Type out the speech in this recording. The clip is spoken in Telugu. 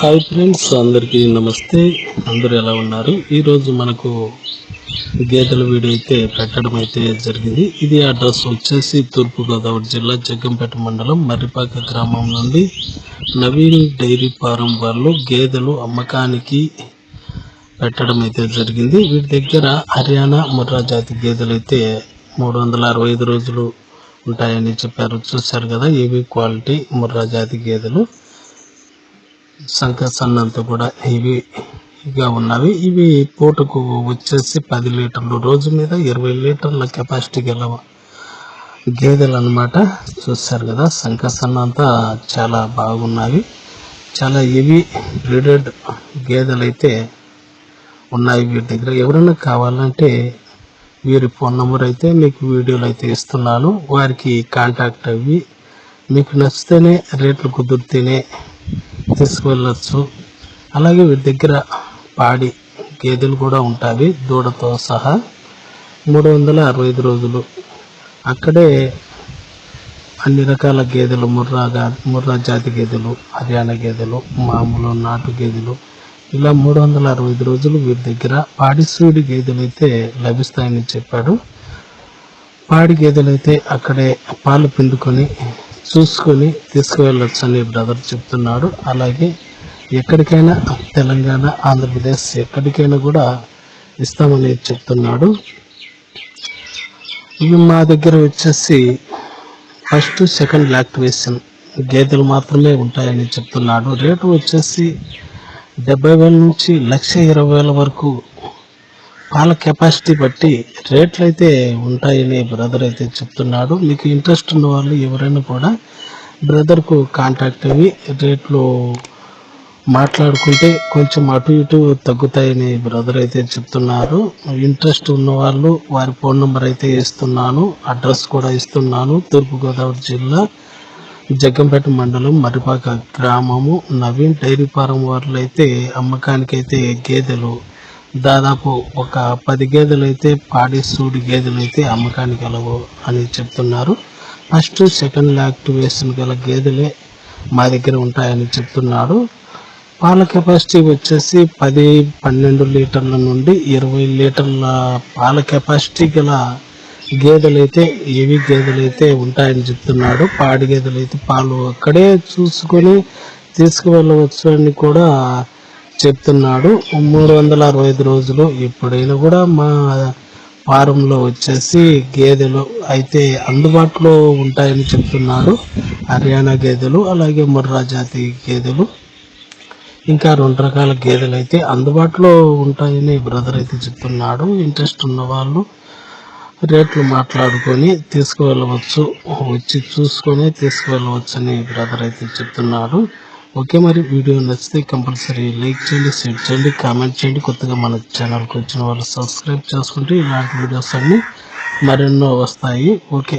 హాయ్ ఫ్రెండ్స్ అందరికీ నమస్తే. అందరూ ఎలా ఉన్నారు? ఈరోజు మనకు గేదెల వీడియో అయితే పెట్టడం అయితే జరిగింది. ఇది అడ్రస్ వచ్చేసి తూర్పుగోదావరి జిల్లా జగ్గంపేట మండలం మర్రిపాక గ్రామం నుండి నవీన్ డైరీ ఫారం వాళ్ళు గేదెలు అమ్మకానికి పెట్టడం అయితే జరిగింది. వీటి దగ్గర హర్యానా ముర్రా జాతి గేదెలు అయితే మూడు వందల అరవై ఐదు రోజులు ఉంటాయని చెప్పారు. చూశారు కదా ఇవి క్వాలిటీ ముర్రా జాతి గేదెలు. సంఖ సన్నంతా కూడా హెవీగా ఉన్నవి. ఇవి పూటకు వచ్చేసి పది లీటర్లు. రోజు మీద ఇరవై లీటర్ల కెపాసిటీ గల గేదెలు అనమాట చూస్తారు కదా సంకసన్నంతా చాలా బాగున్నవి చాలా ఇవి బ్రీడెడ్ గేదెలు అయితే ఉన్నాయి వీటి దగ్గర. ఎవరైనా కావాలంటే వీరి ఫోన్ నెంబర్ అయితే మీకు వీడియోలు అయితే ఇస్తున్నాను. వారికి కాంటాక్ట్ అవి మీకు నచ్చితేనే రేట్లు కుదిరితేనే తీసుకువెళ్ళచ్చు అలాగే వీటి దగ్గర పాడి గేదెలు కూడా ఉంటాయి. దూడతో సహా మూడు వందల అరవై ఐదు రోజులు. అక్కడే అన్ని రకాల గేదెలు ముర్రా ముర్రా జాతి గేదెలు హర్యానా గేదెలు మామూలు నాటు గేదెలు ఇలా మూడు వందల అరవై ఐదు రోజులు వీరి దగ్గర పాడి సూడి గేదెలు అయితే లభిస్తాయని చెప్పాడు. పాడి గేదెలు అయితే అక్కడే పాలు పిండుకొని చూసుకొని తీసుకువెళ్ళొచ్చు అని బ్రదర్ చెప్తున్నాడు. అలాగే ఎక్కడికైనా తెలంగాణ ఆంధ్రప్రదేశ్ ఎక్కడికైనా కూడా ఇస్తామని చెప్తున్నాడు. ఇవి మా దగ్గర వచ్చేసి ఫస్ట్ సెకండ్ లాక్టివేషన్ గేదెలు మాత్రమే ఉంటాయని చెప్తున్నాడు. రేటు వచ్చేసి డెబ్బై వేల నుంచి లక్ష ఇరవై వేల వరకు వాళ్ళ కెపాసిటీ బట్టి రేట్లు అయితే ఉంటాయని బ్రదర్ అయితే చెప్తున్నాడు. మీకు ఇంట్రెస్ట్ ఉన్న వాళ్ళు ఎవరైనా కూడా బ్రదర్కు కాంటాక్ట్ అయ్యి రేట్లు మాట్లాడుకుంటే కొంచెం అటు ఇటు తగ్గుతాయని బ్రదర్ అయితే చెప్తున్నారు. ఇంట్రెస్ట్ ఉన్న వాళ్ళు వారి ఫోన్ నెంబర్ అయితే ఇస్తున్నాను. అడ్రస్ కూడా ఇస్తున్నాను. తూర్పుగోదావరి జిల్లా జగ్గంపేట మండలం మర్రిపాక గ్రామము. నవీన్ డైరీ ఫారం వాళ్ళు అయితే అమ్మకానికి అయితే గేదెలు దాదాపు ఒక పది గేదెలు అయితే పాడి సూడి గేదెలు అయితే అమ్మకానికి వెళ్ళవు అని చెప్తున్నారు. ఫస్ట్ సెకండ్ యాక్టివేషన్ గల గేదెలే మా దగ్గర ఉంటాయని చెప్తున్నాడు పాల కెపాసిటీ వచ్చేసి పది పన్నెండు లీటర్ల నుండి ఇరవై లీటర్ల పాల కెపాసిటీ గల గేదెలు అయితే ఏవి గేదెలు అయితే ఉంటాయని చెప్తున్నాడు పాడి గేదెలు అయితే పాలు అక్కడే చూసుకొని తీసుకువెళ్ళవచ్చు అని కూడా చెప్తున్నాడు. మూడు వందల అరవై ఐదు రోజులు ఎప్పుడైనా కూడా మా ఫారంలో వచ్చేసి గేదెలు అయితే అందుబాటులో ఉంటాయని చెప్తున్నాడు. హర్యానా గేదెలు అలాగే ముర్రా జాతి గేదెలు ఇంకా రెండు రకాల గేదెలు అయితే అందుబాటులో ఉంటాయని బ్రదర్ అయితే చెప్తున్నాడు. ఇంట్రెస్ట్ ఉన్న వాళ్ళు రేట్లు మాట్లాడుకొని తీసుకువెళ్ళవచ్చు వచ్చి చూసుకొని తీసుకువెళ్ళవచ్చు అని బ్రదర్ అయితే చెప్తున్నాడు. ఓకే మరి వీడియో నచ్చితే కంపల్సరీ లైక్ చేయండి షేర్ చేయండి కామెంట్ చేయండి. కొత్తగా మన ఛానల్కి వచ్చిన వాళ్ళు సబ్స్క్రైబ్ చేసుకుంటే ఇలాంటి వీడియోస్ అన్నీ మరెన్నో వస్తాయి. ఓకే.